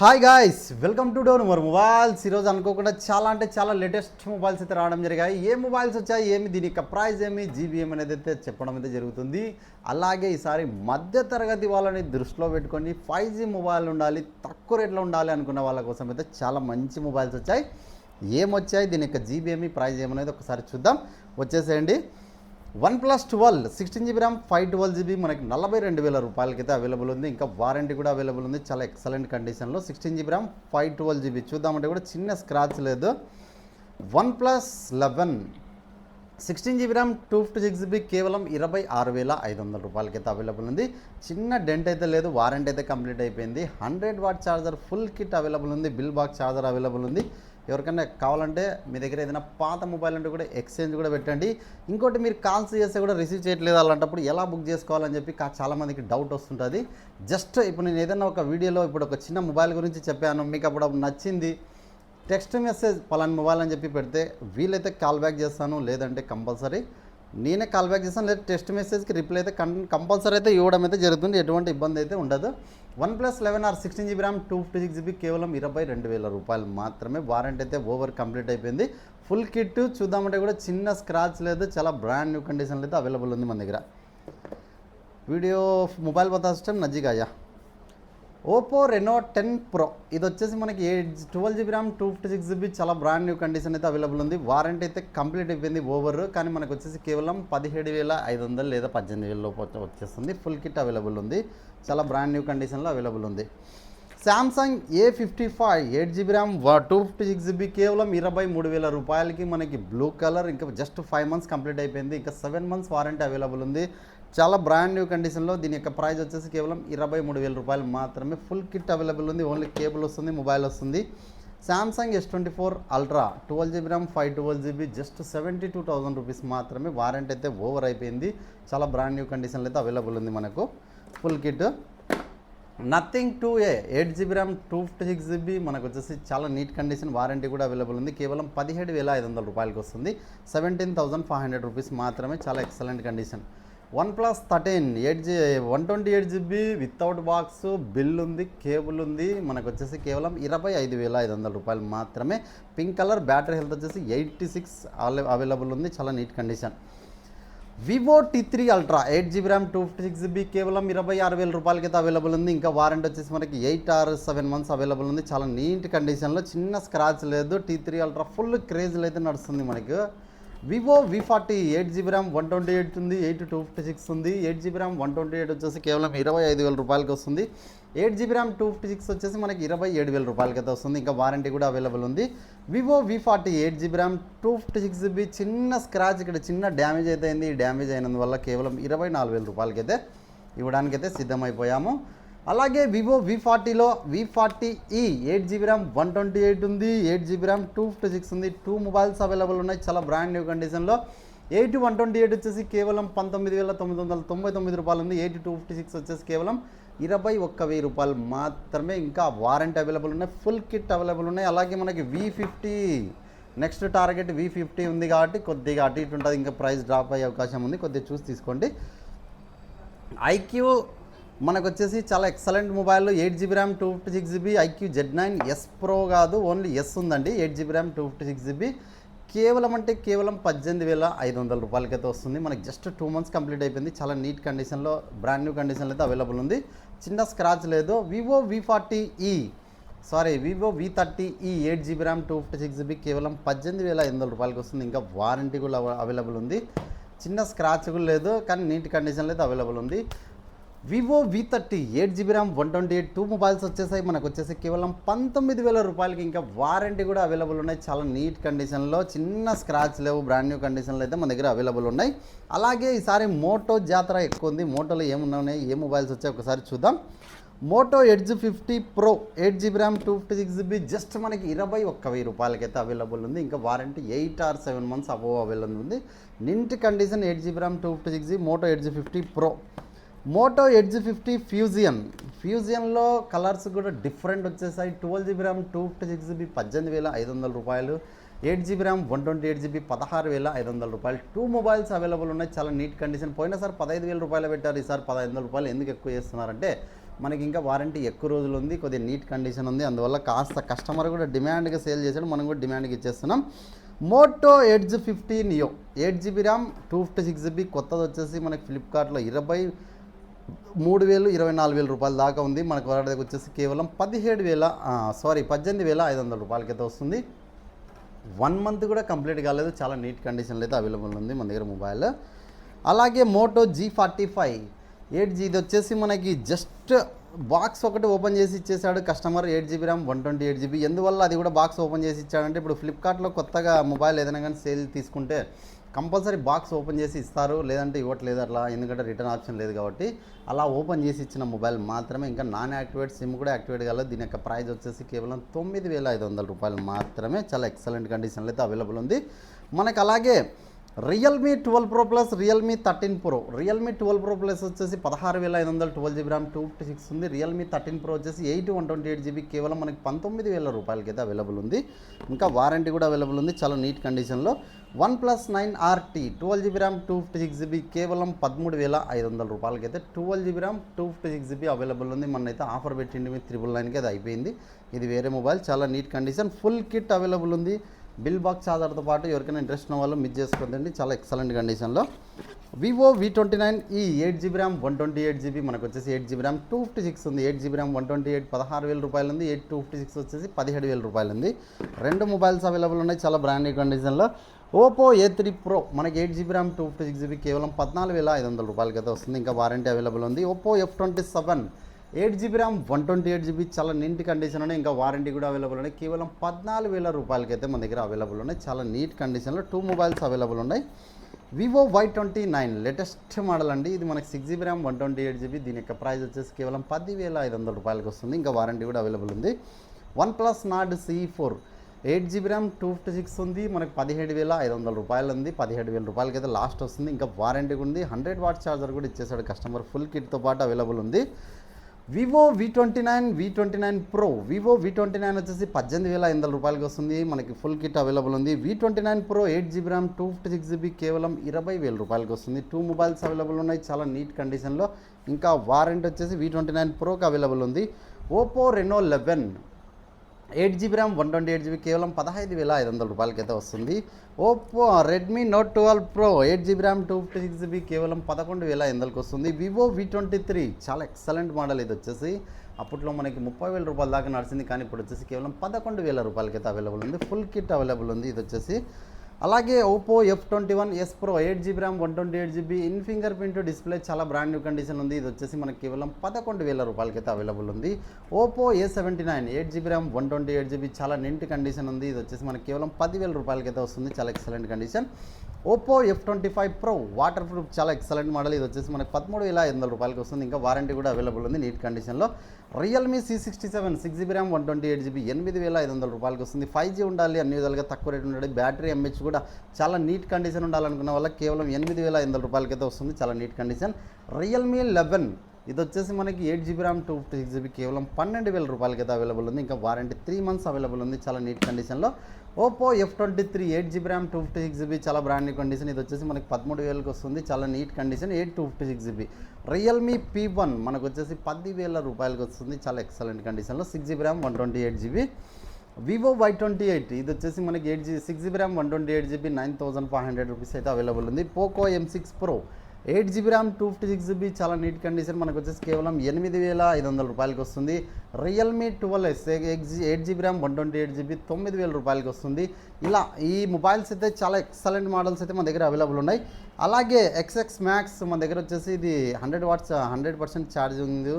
Hi guys welcome to door మరి mobiles ఈరోజు అనుకోకుండా చాలా అంటే చాలా లేటెస్ట్ మొబైల్స్ అయితే రావడం జరిగాయి. ఏ మొబైల్స్ వచ్చాయి ఏమి దీని యొక్క ప్రైస్ ఏమి జీబీఎం అనేది అయితే చెప్పడం అయితే జరుగుతుంది. అలాగే ఈసారి మధ్య తరగతి వాళ్ళని దృష్టిలో పెట్టుకొని ఫైవ్ జీ మొబైల్ ఉండాలి తక్కువ రేట్లో ఉండాలి అనుకున్న వాళ్ళ కోసం అయితే చాలా మంచి మొబైల్స్ వచ్చాయి. ఏమొచ్చాయి దీని యొక్క జీబీఎం ప్రైస్ ఏమనేది ఒకసారి చూద్దాం. వచ్చేసేయండి. One plus twelve sixteen GB RAM five twelve GB మనకి నలభై రెండు వేల రూపాయలకైతే అవైలబుల్ ఉంది. ఇంకా వారంటీ కూడా అవైలబుల్ ఉంది. చాలా ఎక్సలెంట్ కండిషన్లో sixteen GB RAM five twelve GB చూద్దామంటే కూడా చిన్న స్క్రాచ్ లేదు. One plus eleven sixteen GB RAM two fifty six GB కేవలం ఇరవై ఆరు వేల ఐదు వందల రూపాయలకైతే అవైలబుల్ ఉంది. చిన్న డెంట్ అయితే లేదు వారంటీ అయితే కంప్లీట్ అయిపోయింది. Hundred watt charger full kit available ఉంది. బిల్ బాక్స్ ఛార్జర్ అవైలబుల్ ఉంది. ఎవరికైనా కావాలంటే మీ దగ్గర ఏదైనా పాత మొబైల్ ఉంటే కూడా ఎక్స్చేంజ్ కూడా పెట్టండి. ఇంకోటి మీరు కాల్స్ చేస్తే కూడా రిసీవ్ చేయట్లేదు అలాంటప్పుడు ఎలా బుక్ చేసుకోవాలని చెప్పి చాలామందికి డౌట్ వస్తుంటుంది. జస్ట్ ఇప్పుడు నేను ఏదైనా ఒక వీడియోలో ఇప్పుడు ఒక చిన్న మొబైల్ గురించి చెప్పాను మీకు అప్పుడు నచ్చింది. టెక్స్ట్ మెసేజ్ పలాని మొబైల్ అని చెప్పి పెడితే వీలైతే కాల్ బ్యాక్ చేస్తాను లేదంటే కంపల్సరీ నేనే కాల్ బ్యాక్ చేస్తాను లేదా టెక్స్ట్ మెసేజ్కి రిప్లై అయితే కం కంపల్సరీ అయితే ఇవ్వడం అయితే జరుగుతుంది ఎటువంటి ఇబ్బంది అయితే ఉండదు. One plus eleven R sixteen GB RAM two fifty six GB కేవలం ఇరవై రెండు వేల రూపాయలు మాత్రమే. వారంటీ అయితే ఓవర్ కంప్లీట్ అయిపోయింది. ఫుల్ కిట్ చూద్దామంటే కూడా చిన్న స్క్రాచ్ లేదు చాలా బ్రాండ్ న్యూ కండిషన్లో అయితే అవైలబుల్ ఉంది మన దగ్గర. వీడియో మొబైల్ బతా సిస్టమ్ నజ్జిగాయా ఓపో రెనో టెన్ ప్రో. ఇది వచ్చేసి మనకి eight twelve GB RAM two fifty six GB చాలా బ్రాండ్ న్యూ కండిషన్ అయితే అవైలబుల్ ఉంది. వారంటీ అయితే కంప్లీట్ అయిపోయింది ఓవర్ కానీ మనకు వచ్చేసి కేవలం పదిహేడు వేల ఐదు వందలు లేదా పద్దెనిమిది వేల లోపు వచ్చేస్తుంది. ఫుల్ కిట్ అవైలబుల్ ఉంది. చాలా బ్రాండ్ న్యూ కండిషన్లో అవైలబుల్ ఉంది. Samsung A fifty five eight GB RAM two fifty six GB కేవలం ఇరవై మూడు వేల రూపాయలకి మనకి బ్లూ కలర్ ఇంకా జస్ట్ ఫైవ్ మంత్స్ కంప్లీట్ అయిపోయింది. ఇంకా సెవెన్ మంత్స్ వారంటీ అవైలబుల్ ఉంది. చాలా బ్రాండ్ న్యూ కండిషన్లో దీని యొక్క ప్రైస్ వచ్చేసి కేవలం ఇరవై మూడు వేల రూపాయలు మాత్రమే. ఫుల్ కిట్ అవైలబుల్ ఉంది. ఓన్లీ కేబుల్ వస్తుంది మొబైల్ వస్తుంది. Samsung S twenty four ultra twelve GB RAM five twelve GB just seventy two thousand rupees మాత్రమే వారంటీ అయితే ఓవర్ అయిపోయింది. చాలా బ్రాండ్ న్యూ కండిషన్లో అయితే అవైలబుల్ ఉంది మనకు. Full kit nothing two A eight GB RAM two fifty six GB మనకు వచ్చేసి చాలా నీట్ కండిషన్ వారంటీ కూడా అవైలబుల్ ఉంది. కేవలం పదిహేడు వేల ఐదు వందల రూపాయలకి వస్తుంది. Seventeen thousand five hundred rupees మాత్రమే చాలా excellent condition one plus thirteen eight G one twenty eight GB without box bill ఉంది కేబుల్ ఉంది. మనకు వచ్చేసి కేవలం ఇరవై ఐదు వేల ఐదు వందల రూపాయలు మాత్రమే. పింక్ కలర్ బ్యాటరీ హెల్త్ వచ్చేసి ఎయిటీ సిక్స్ అవైలబుల్ ఉంది. చాలా neat condition Vivo T three ultra eight GB RAM two fifty six GB కేవలం ఇరవై ఆరు వేల రూపాయలకి అయితే అవైలబుల్ ఉంది. ఇంకా వారంటీ వచ్చేసి మనకి eight or seven months available ఉంది. చాలా నీట్ కండిషన్లో చిన్న స్క్రాచ్ లేదు. టీ త్రీ అల్ట్రా ఫుల్ క్రేజ్లో అయితే నడుస్తుంది మనకు. Vivo V forty eight GB RAM one twenty eight ఉంది ఎయిట్ టూ ఫిఫ్టీ సిక్స్ ఉంది. Eight GB RAM one twenty eight వచ్చేసి కేవలం ఇరవై ఐదు వేల రూపాయలకి వస్తుంది. Eight GB RAM two fifty six వచ్చేసి మనకి ఇరవై ఏడు వేల రూపాయలకి అయితే వస్తుంది. ఇంకా వారంటీ కూడా అవైలబుల్ ఉంది. Vivo V forty eight GB RAM two fifty six GB చిన్న స్క్రాచ్ ఇక్కడ చిన్న డ్యామేజ్ అయితే అయింది. ఈ డ్యామేజ్ అయినందువల్ల కేవలం ఇరవై నాలుగు వేల రూపాయలకైతే ఇవ్వడానికైతే సిద్ధమైపోయాము. అలాగే Vivo V ఫార్టీలో V forty E eight GB RAM one twenty eight ఉంది eight GB RAM two fifty six ఉంది టూ మొబైల్స్ అవైలబుల్ ఉన్నాయి చాలా బ్రాండ్ న్యూ కండిషన్లో ఎయిట్ వన్ ట్వంటీ ఎయిట్ వచ్చేసి కేవలం పంతొమ్మిది వేల తొమ్మిది వందల తొంభై తొమ్మిది రూపాయలు ఉంది. ఎయిట్ టూ ఫిఫ్టీ సిక్స్ వచ్చేసి కేవలం ఇరవై ఒక్క వెయ్యి రూపాయలు మాత్రమే ఇంకా వారంటీ అవైలబుల్ ఉన్నాయి ఫుల్ కిట్ అవైలబుల్ ఉన్నాయి. అలాగే మనకి V fifty next target V fifty ఉంది కాబట్టి కొద్దిగా అటు ఇటు ఉంటుంది. ఇంకా ప్రైస్ డ్రాప్ అయ్యే అవకాశం ఉంది. కొద్దిగా చూసి తీసుకోండి. ఐక్యూ మనకు వచ్చేసి చాలా excellent mobile eight GB RAM two fifty six GB iQOO Z nine S pro కాదు ఓన్లీ ఎస్ ఉందండి. Eight GB RAM two fifty six GB కేవలం అంటే కేవలం పద్దెనిమిది వేల ఐదు వందల రూపాయలకైతే వస్తుంది. మనకి జస్ట్ టూ మంత్స్ కంప్లీట్ అయిపోయింది. చాలా నీట్ కండిషన్లో బ్రాండ్ న్యూ కండిషన్లో అయితే అవైలబుల్ ఉంది. చిన్న స్క్రాచ్ లేదు. Vivo V forty E sorry Vivo V thirty E eight GB RAM two fifty six GB కేవలం పద్దెనిమిది వేల ఐదు వందల రూపాయలకి వస్తుంది. ఇంకా వారంటీ కూడా అవైలబుల్ ఉంది. చిన్న స్క్రాచ్ కూడా లేదు కానీ నీట్ కండిషన్లో అయితే అవైలబుల్ ఉంది. Vivo V thirty eight GB RAM one twenty eight two mobiles వచ్చేసాయి. మనకు వచ్చేసి కేవలం పంతొమ్మిది వేల రూపాయలకి ఇంకా వారంటీ కూడా అవైలబుల్ ఉన్నాయి. చాలా నీట్ కండిషన్లో చిన్న స్క్రాచ్ లేవు. బ్రాండ్ న్యూ కండిషన్లో అయితే మన దగ్గర అవైలబుల్ ఉన్నాయి. అలాగే ఈసారి మోటో జాతర ఎక్కువ ఉంది. మోటోలో ఏమున్నాయి? ఏ మొబైల్స్ వచ్చాయి? ఒకసారి చూద్దాం. Moto Edge fifty pro eight GB RAM two fifty six GB just మనకి ఇరవై ఒక్క వెయ్యి రూపాయలకైతే అవైలబుల్ ఉంది. ఇంకా warranty eight or seven months above available ఉంది. Neat condition eight GB RAM two fifty six GB Moto Edge fifty pro. Moto Edge fifty fusion. ఫ్యూజియన్లో colours కూడా different వచ్చేసాయి. Twelve GB RAM two fifty six GB పద్దెనిమిది వేల ఐదు వందల రూపాయలు. Eight GB RAM one twenty eight GB పదహారు వేల ఐదు వందల రూపాయలు. టూ మొబైల్స్ అవైలబుల్ ఉన్నాయి. చాలా నీట్ కండిషన్. పోయినసారి పదహైదు వేల రూపాయలు పెట్టారు. ఈసారి పదహైదు వందల రూపాయలు ఎందుకు ఎక్కువ చేస్తున్నారంటే మనకి ఇంకా వారంటీ ఎక్కువ రోజులు ఉంది. కొద్దిగా నీట్ కండిషన్ ఉంది. అందువల్ల కాస్త కస్టమర్ కూడా డిమాండ్గా సేల్ చేసాడు మనం కూడా డిమాండ్గా ఇచ్చేస్తున్నాం. Moto Edge fifty neo. Eight GB RAM two fifty six GB. కొత్తది వచ్చేసి మనకి ఫ్లిప్కార్ట్లో ఇరవై మూడు వేలు ఇరవై నాలుగు వేల రూపాయల దాకా ఉంది. మనకు వారి దగ్గర వచ్చేసి కేవలం పదిహేడు వేల సారీ పద్దెనిమిది వేల ఐదు వందల రూపాయలకైతే వస్తుంది. వన్ మంత్ కూడా కంప్లీట్ కాలేదు. చాలా నీట్ కండిషన్లో అయితే అవైలబుల్ ఉంది మన దగ్గర మొబైల్ అలాగే Moto G forty five eight G ఇది వచ్చేసి మనకి జస్ట్ బాక్స్ ఒకటి ఓపెన్ చేసి ఇచ్చేసాడు customer eight GB RAM one twenty eight GB ఎందువల్ల అది కూడా బాక్స్ ఓపెన్ చేసి ఇచ్చాడంటే ఇప్పుడు ఫ్లిప్కార్ట్లో కొత్తగా మొబైల్ ఏదైనా కానీ సేల్ తీసుకుంటే కంపల్సరీ బాక్స్ ఓపెన్ చేసి ఇస్తారు. లేదంటే ఇవ్వట్లేదు అట్లా. ఎందుకంటే రిటర్న్ ఆప్షన్ లేదు కాబట్టి అలా ఓపెన్ చేసి ఇచ్చిన మొబైల్ మాత్రమే ఇంకా నాన్ యాక్టివేట్ సిమ్ కూడా యాక్టివేట్ కాలేదు. దీని యొక్క ప్రైస్ వచ్చేసి కేవలం తొమ్మిది వేల ఐదు వందల రూపాయలు మాత్రమే. చాలా ఎక్సలెంట్ కండిషన్లో అయితే అవైలబుల్ ఉంది. మనకు అలాగే Realme twelve pro plus Realme thirteen pro Realme twelve pro plus వచ్చేసి పదహారు వేల ఐదు వందలు twelve GB RAM two fifty six ఉంది. రియల్మీ థర్టీన్ ప్రో వచ్చేసి eight one twenty eight GB కేవలం మనకి పంతొమ్మిది వేల రూపాయలకి అయితే అవైలబుల్ ఉంది. ఇంకా వారంటీ కూడా అవైలబుల్ ఉంది చాలా నీట్ కండిషన్లో one plus nine RT twelve GB RAM two fifty six GB కేవలం పదమూడు వేల ఐదు వందల రూపాయలకి అయితే twelve GB RAM two fifty six GB available ఉంది. మనైతే ఆఫర్ పెట్టింది మీ త్రిబుల్ నైన్కి అది అయిపోయింది. ఇది వేరే మొబైల్ చాలా neat condition full kit available ఉంది. బిల్ బాక్స్ ఆధార్తో పాటు ఎవరికైనా ఇంట్రెస్ట్ ఉన్న వాళ్ళు మిస్ చేసుకోండి చాలా ఎక్సలెంట్ కండిషన్లో Vivo V twenty nine E eight GB RAM one twenty eight GB మనకు వచ్చేసి eight GB RAM two fifty six ఉంది. Eight GB RAM one twenty eight పదహారు వేల రూపాయలు ఉంది ఎయిట్ టూ ఫిఫ్టీ సిక్స్ వచ్చేసి పదిహేడు వేల రూపాయలు ఉంది రెండు మొబైల్స్ అవైలబుల్ ఉన్నాయి. చాలా బ్రాండెడ్ కండిషన్లో ఓపో ఏ త్రీ ప్రో మనకి eight GB RAM two fifty six GB కేవలం పద్నాలుగు వేల ఐదు వందల రూపాయలకి అయితే వస్తుంది. ఇంకా వారంటీ అవైలబుల్ ఉంది. Oppo F twenty seven eight GB RAM one twenty eight GB చాలా నీట్ కండిషన్ ఉన్నాయి ఇంకా వారంటీ కూడా అవైలబుల్ ఉన్నాయి. కేవలం పద్నాలుగు వేల రూపాయలకి అయితే మన దగ్గర అవైలబుల్ ఉన్నాయి. చాలా నీట్ కండిషన్లో టూ మొబైల్స్ అవైలబుల్ ఉన్నాయి. Vivo Y twenty nine latest model అండి. ఇది మనకి six GB RAM one twenty eight GB. దీని యొక్క ప్రైస్ వచ్చేసి కేవలం పదివేల ఐదు వందల రూపాయలకి వస్తుంది. ఇంకా వారంటీ కూడా అవైలబుల్ ఉంది. One plus Nord CE four eight GB RAM two fifty six ఉంది. మనకి పదిహేడు వేల ఐదు వందల రూపాయలు ఉంది. పదిహేడు వేల రూపాయలకి అయితే లాస్ట్ వస్తుంది. ఇంకా వారంటీ కూడా ఉంది. హండ్రెడ్ వాట్ ఛార్జర్ కూడా ఇచ్చేసాడు. కస్టమర్ ఫుల్ కిట్తో పాటు అవైలబుల్ ఉంది. Vivo V twenty nine V twenty nine pro Vivo V twenty nine వచ్చేసి పద్దెనిమిది వేల ఐదు వందల రూపాయలకి వస్తుంది. మనకి ఫుల్ కిట్ అవైలబుల్ ఉంది. V twenty nine pro eight GB RAM two fifty six GB కేవలం ఇరవై వేల రూపాయలకి వస్తుంది. టూ మొబైల్స్ అవైలబుల్ ఉన్నాయి. చాలా నీట్ కండిషన్లో ఇంకా వారెంట్ వచ్చేసి వి ట్వంటీ నైన్ ప్రోకి అవైలబుల్ ఉంది. Oppo Reno eleven eight GB RAM one twenty eight GB కేవలం పదహైదు వేల ఐదు వందల రూపాయలకి వస్తుంది. Oppo Redmi Note twelve pro eight GB RAM two fifty six GB కేవలం పదకొండు వేల ఐదు వందలకి వస్తుంది. వివో వి ట్వంటీ త్రీ చాలా ఎక్సలెంట్ మోడల్ ఇది వచ్చేసి. అప్పట్లో మనకి ముప్పై వేల రూపాయల దాకా నడిచింది కానీ ఇప్పుడు వచ్చేసి కేవలం పదకొండు వేల రూపాయలకి అయితే అవైలబుల్ ఉంది. ఫుల్ కిట్ అవైలబుల్ ఉంది ఇది వచ్చేసి. అలాగే Oppo F twenty one S pro eight GB RAM one twenty eight GB in fingerprint display చాలా బ్రాండ్ న్యూ కండిషన్ ఉంది. ఇది వచ్చేసి మనకి కేవలం పదకొండు వేల రూపాయలకైతే అవైలబుల్ ఉంది. Oppo A seventy nine eight GB RAM one twenty eight GB చాలా నింటి కండిషన్ ఉంది. ఇది వచ్చేసి మనకి కేవలం పదివేల రూపాయలకైతే వస్తుంది. చాలా excellent condition Oppo F twenty five pro waterproof చాలా ఎక్సలెంట్ మోడల్ ఇది వచ్చేసి మనకి పదమూడు వేల ఐదు వందల రూపాయలకి వస్తుంది. ఇంకా వారంటీ కూడా అవైలబుల్ ఉంది. నీట్ కండిషన్లో Realme C sixty seven six GB RAM one twenty eight GB ఎనిమిది వేల ఐదు వందల రూపాయలకి వస్తుంది. ఫైవ్ జీ ఉండాలి అన్ని విధాలుగా తక్కువ రేట్ ఉండాలి. బ్యాటరీ ఎంహెచ్ కూడా చాలా నీట్ కండిషన్ ఉండాలనుకున్న వల్ల కేవలం ఎనిమిది వేల ఐదు వందల రూపాయలకి వస్తుంది. చాలా నీట్ కండిషన్ రియల్మీ లెవెన్ ఇది వచ్చేసి మనకి eight GB RAM two fifty six GB కేవలం పన్నెండు వేల రూపాయలకి అయితే అవైలబుల్ ఉంది. ఇంకా వారంటీ త్రీ మంత్స్ అవైలబుల్ ఉంది. చాలా నీట్ కండిషన్లో Oppo F twenty three eight GB RAM two fifty six GB చాలా బ్రాండ్ న్యూ కండిషన్ ఇది వచ్చేసి మనకి పదమూడు వేలకు వస్తుంది. చాలా neat condition eight two fifty six GB Realme P one మనకు వచ్చేసి పదివేల రూపాయలకి వస్తుంది. చాలా ఎక్సలెంట్ కండిషన్లో six GB RAM one twenty eight GB Vivo Y twenty eight ఇది వచ్చేసి మనకి eight G six GB RAM one twenty eight GB nine thousand five hundred rupees అయితే అవైలబుల్ ఉంది. Poco M six pro eight GB RAM two fifty six GB చాలా neat condition. మనకు వచ్చేసి కేవలం ఎనిమిది వేల ఐదు వందల రూపాయలకి వస్తుంది. Realme twelve S eight GB RAM one twenty eight GB తొమ్మిది వేల రూపాయలకి వస్తుంది. ఇలా ఈ మొబైల్స్ అయితే చాలా ఎక్సలెంట్ మోడల్స్ అయితే మన దగ్గర అవైలబుల్ ఉన్నాయి. అలాగే ఎక్స్ఎక్స్ మ్యాక్స్ మన దగ్గర వచ్చేసి ఇది hundred watts hundred percent charge ఉంది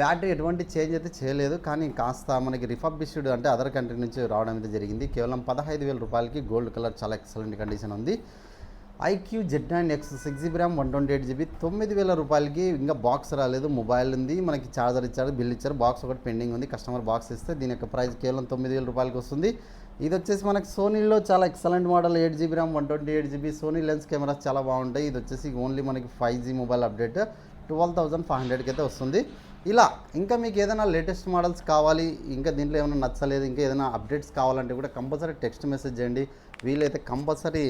బ్యాటరీ ఎటువంటి చేంజ్ అయితే చేయలేదు. కానీ కాస్త మనకి రిఫబ్లిష్డ్ అంటే అదర్ కంట్రీ నుంచి రావడం అయితే జరిగింది. కేవలం పదహైదు వేల రూపాయలకి గోల్డ్ కలర్ చాలా ఎక్సలెంట్ కండిషన్ ఉంది. IQOO Z nine X six GB RAM one twenty eight GB తొమ్మిది వేల రూపాయలకి ఇంకా బాక్స్ రాలేదు. మొబైల్ ఉంది మనకి ఛార్జర్ ఇచ్చారు బిల్ ఇచ్చారు బాక్స్ ఒకటి పెండింగ్ ఉంది కస్టమర్ బాక్స్ ఇస్తే దీని యొక్క ప్రైస్ కేవలం తొమ్మిది వేల రూపాయలకి వస్తుంది. ఇది వచ్చేసి మనకి సోనీలో చాలా excellent model eight GB RAM one twenty eight GB Sony lens cameras చాలా బాగుంటాయి. ఇది వచ్చేసి ఓన్లీ మనకి five G mobile update twelve thousand five హండ్రెడ్కి అయితే వస్తుంది. ఇలా ఇంకా మీకు ఏదైనా లేటెస్ట్ మోడల్స్ కావాలి ఇంకా దీంట్లో ఏమైనా నచ్చలేదు ఇంకా ఏదైనా అప్డేట్స్ కావాలంటే కూడా కంపల్సరీ టెక్స్ట్ మెసేజ్ చేయండి. వీలైతే కంపల్సరీ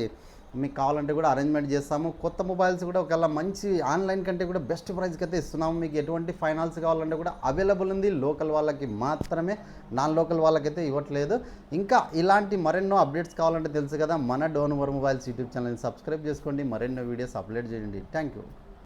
మీకు కావాలంటే కూడా అరేంజ్మెంట్ చేస్తాము. కొత్త మొబైల్స్ కూడా ఒకవేళ మంచి ఆన్లైన్ కంటే కూడా బెస్ట్ ప్రైస్కి అయితే ఇస్తున్నాము. మీకు ఎటువంటి ఫైనాన్స్ కావాలంటే కూడా అవైలబుల్ ఉంది. లోకల్ వాళ్ళకి మాత్రమే నాన్ లోకల్ వాళ్ళకైతే ఇవ్వట్లేదు. ఇంకా ఇలాంటి మరెన్నో అప్డేట్స్ కావాలంటే తెలుసు కదా మన డోన్ వర్ మొబైల్స్ యూట్యూబ్ ఛానల్ని సబ్స్క్రైబ్ చేసుకోండి. మరెన్నో వీడియోస్ అప్లోడ్ చేయండి. Thank you